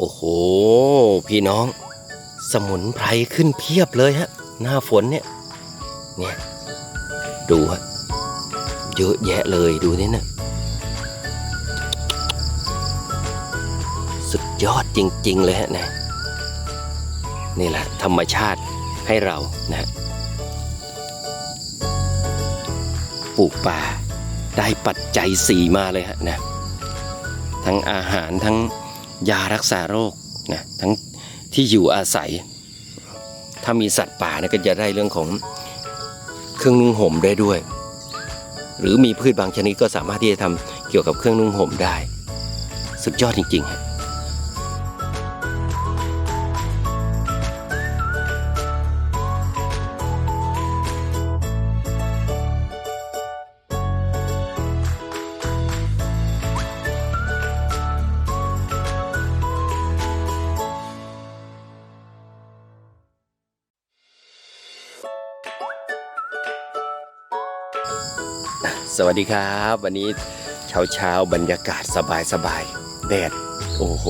โอ้โห พี่น้อง สมุนไพรขึ้นเพียบเลยฮะ หน้าฝนเนี่ย เนี่ย ดูฮะ เยอะแยะเลยดูนี่นะสุดยอดจริง ๆ เลยฮะนะ นี่แหละ ธรรมชาติให้เรานะฮะปลูกป่าได้ปัจจัยสี่มาเลยฮะนะ ทั้งอาหารทั้ง ยารักษาโรคนะทั้งที่อยู่อาศัย ถ้ามีสัตว์ป่านะก็จะได้เรื่องของเครื่องนุ่งห่มได้ด้วย หรือมีพืชบางชนิดก็สามารถที่จะทำเกี่ยวกับเครื่องนุ่งห่มได้ สุดยอดจริงๆ สวัสดีครับ วันนี้เช้าเช้าบรรยากาศสบายสบายแดดโอ้โห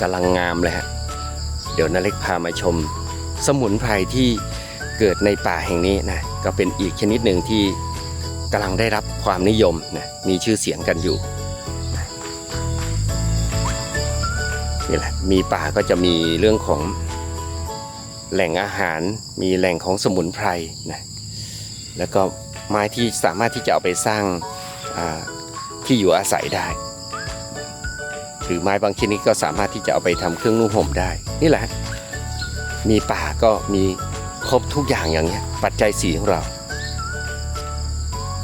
กำลังงามเลยฮะเดี๋ยวนาเล็กพามาชม สมุนไพรที่เกิดในป่าแห่งนี้นะก็เป็นอีกชนิดหนึ่งที่กำลังได้รับความนิยมนะมีชื่อเสียงกันอยู่นี่แหละมีป่าก็จะมีเรื่องของแหล่งอาหาร มีแหล่งของสมุนไพรนะแล้วก็ ไม้ที่สามารถที่จะเอาไปสร้างที่อยู่อาศัยได้ หรือไม้บางชนิดก็สามารถที่จะเอาไปทำเครื่องนุ่งห่มได้ นี่แหละ มีป่าก็มีครบทุกอย่างอย่างนี้ปัจจัยสีของเรา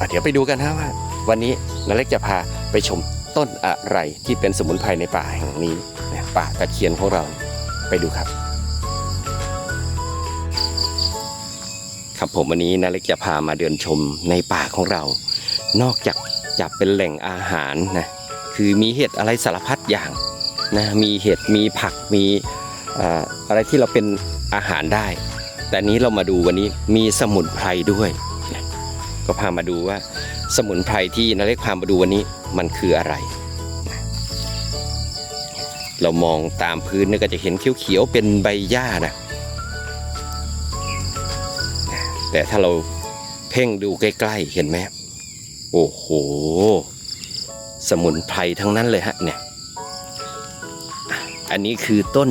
เดี๋ยวไปดูกันนะว่า วันนี้นาเล็กจะพาไปชมต้นอะไรที่เป็นสมุนไพรในป่าแห่งนี้ป่าตะเคียนของเราไปดูครับ ครับผมวันนี้นาเล็กจะพามาเดินชมในป่าของเรา นอกจากจะเป็นแหล่งอาหารนะคือมีเห็ดอะไรสารพัดอย่างนะมีเห็ดมีผักมีอ่าอะไรที่เราเป็นอาหารได้ แต่นี้เรามาดูวันนี้มีสมุนไพรด้วยนะก็พามาดูว่าสมุนไพรที่นาเล็กพามาดูวันนี้มันคืออะไร เรามองตามพื้นเนี่ยก็จะเห็นเขียวๆเป็นใบหญ้านะ แต่ถ้าเราเพ่งดูใกล้ๆ เห็นไหมโอ้โห สมุนไพรทั้งนั้นเลยฮะเนี่ย อันนี้คือต้น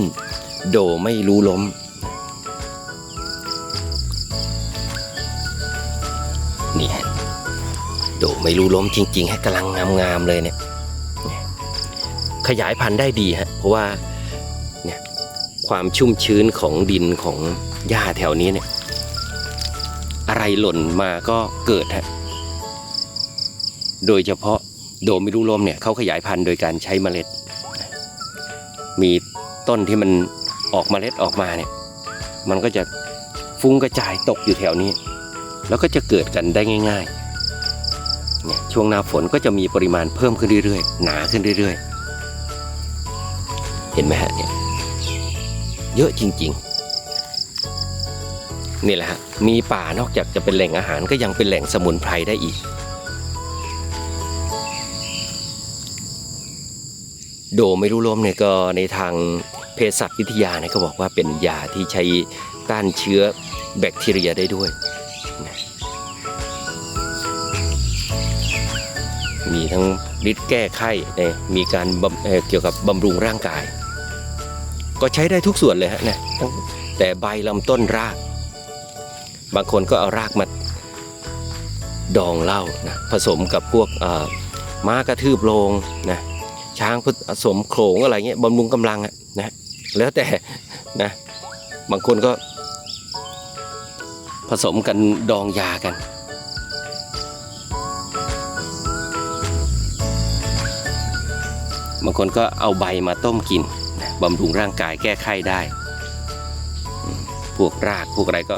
โดไม่รู้ล้ม นี่ฮะโดไม่รู้ล้มจริง ๆ ฮะกำลังงามๆเลยเนี่ยเนี่ยขยายพันธุ์ได้ดีฮะ เพราะว่าเนี่ยความชุ่มชื้นของดินของหญ้าแถวนี้เนี่ย อะไรหล่นมาก็เกิดฮะโดยเฉพาะโดมิรุลมเนี่ยเขาขยายพันธุ์โดยการใช้เมล็ด มีต้นที่มันออกเมล็ดออกมาเนี่ยมันก็จะฟุ้งกระจายตกอยู่แถวนี้ แล้วก็จะเกิดกันได้ง่ายๆเนี่ยช่วงหน้าฝนก็จะมีปริมาณเพิ่มขึ้นเรื่อยๆ หนาขึ้นเรื่อยๆ เห็นไหมฮะเนี่ยเยอะจริงๆ นี่แหละฮะ มีป่านอกจากจะเป็นแหล่งอาหารก็ยังเป็นแหล่งสมุนไพรได้อีก โดไม่รู้ล้มเนี่ยก็ในทางเภสัชวิทยาเนี่ยก็บอกว่าเป็นยาที่ใช้ต้านเชื้อแบคทีเรียได้ด้วย มีทั้งฤทธิ์แก้ไข้เนี่ยมีการเเกี่ยวกับบำรุงร่างกาย ก็ใช้ได้ทุกส่วนเลยฮะเนี่ยแต่ใบลำต้นราก บางคนก็เอารากมาดองเหล้านะผสมกับพวกม้ากระทืบโลงนะช้างผสมโขลงอะไรเงี้ยบำรุงกำลังอะนะแล้วแต่นะบางคนก็ ผสมกันดองยากันบางคนก็เอาใบมาต้มกินบำรุงร่างกายแก้ไข้ได้ พวกรากพวกอะไรก็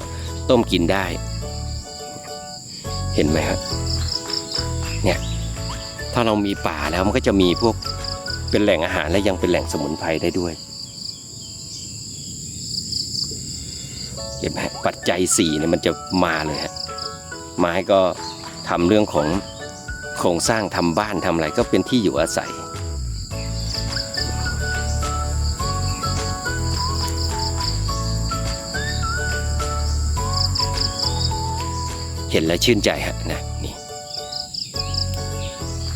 ต้มกินได้ เห็นไหมครับเนี่ยถ้าเรามีป่าแล้วมันก็จะมีพวกเป็นแหล่งอาหารและยังเป็นแหล่งสมุนไพรได้ด้วยเห็นไหมปัจจัยสี่เนี่ยมันจะมาเลยฮะไม้ก็ทำเรื่องของโครงสร้างทำบ้านทำอะไรก็เป็นที่อยู่อาศัย เห็นแล้วชื่นใจฮะนะนี่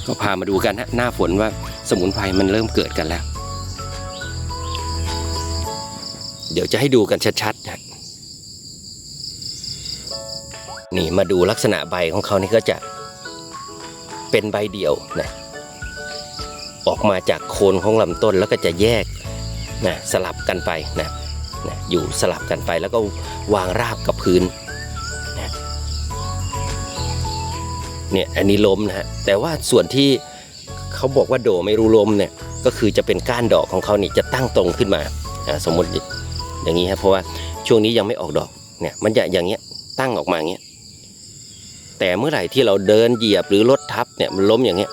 ก็พามาดูกันฮะหน้าฝนว่าสมุนไพรมันเริ่มเกิดกันแล้ว เดี๋ยวจะให้ดูกันชัดๆนะนี่มาดูลักษณะใบของเขานี่ก็จะเป็นใบเดี่ยวนะออกมาจากโคนของลำต้นแล้วก็จะแยกนะสลับกันไปนะนะอยู่สลับกันไปแล้วก็วางราบกับพื้น เนี่ยอันนี้ล้มนะฮะแต่ว่าส่วนที่เขาบอกว่าโดไม่รู้ล้มเนี่ยก็คือจะเป็นก้านดอกของเขานี่จะตั้งตรงขึ้นมาสมมติอย่างนี้ครับเพราะว่าช่วงนี้ยังไม่ออกดอกเนี่ยมันจะอย่างเงี้ยตั้งออกมาเงี้ยแต่เมื่อไหร่ที่เราเดินเหยียบหรือรถทับเนี่ยมันล้มอย่างเงี้ย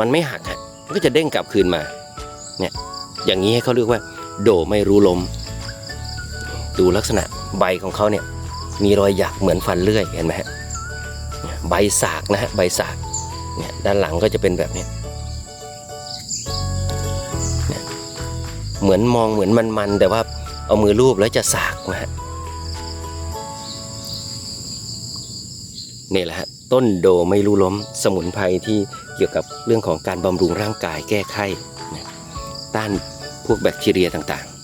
มันไม่หักฮะมันก็จะเด้งกลับคืนมาเนี่ยอย่างนี้ให้เขาเรียกว่า โดไม่รู้ล้มดูลักษณะใบของเขาเนี่ยมีรอยหยักเหมือนฟันเลื่อยเห็นไหมฮะ ใบสากนะฮะใบสากเนี่ยด้านหลังก็จะเป็นแบบนี้เหมือนมองเหมือนมันๆแต่ว่าเอามือลูบแล้วจะสากนะฮะนี่แหละฮะต้นโดไม่รู้ล้มสมุนไพรที่เกี่ยวกับเรื่องของการบำรุงร่างกายแก้ไขนะต้านพวกแบคทีเรียต่างๆ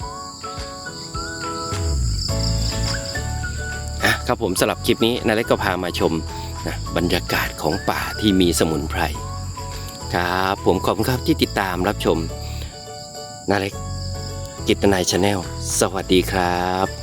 อะครับผมสำหรับคลิปนี้นาเล็กก็พามาชม นะบรรยากาศของป่าที่มีสมุนไพรครับผมขอบคุณครับที่ติดตามรับชมนาเล็กกิตนายชาแนลสวัสดีครับ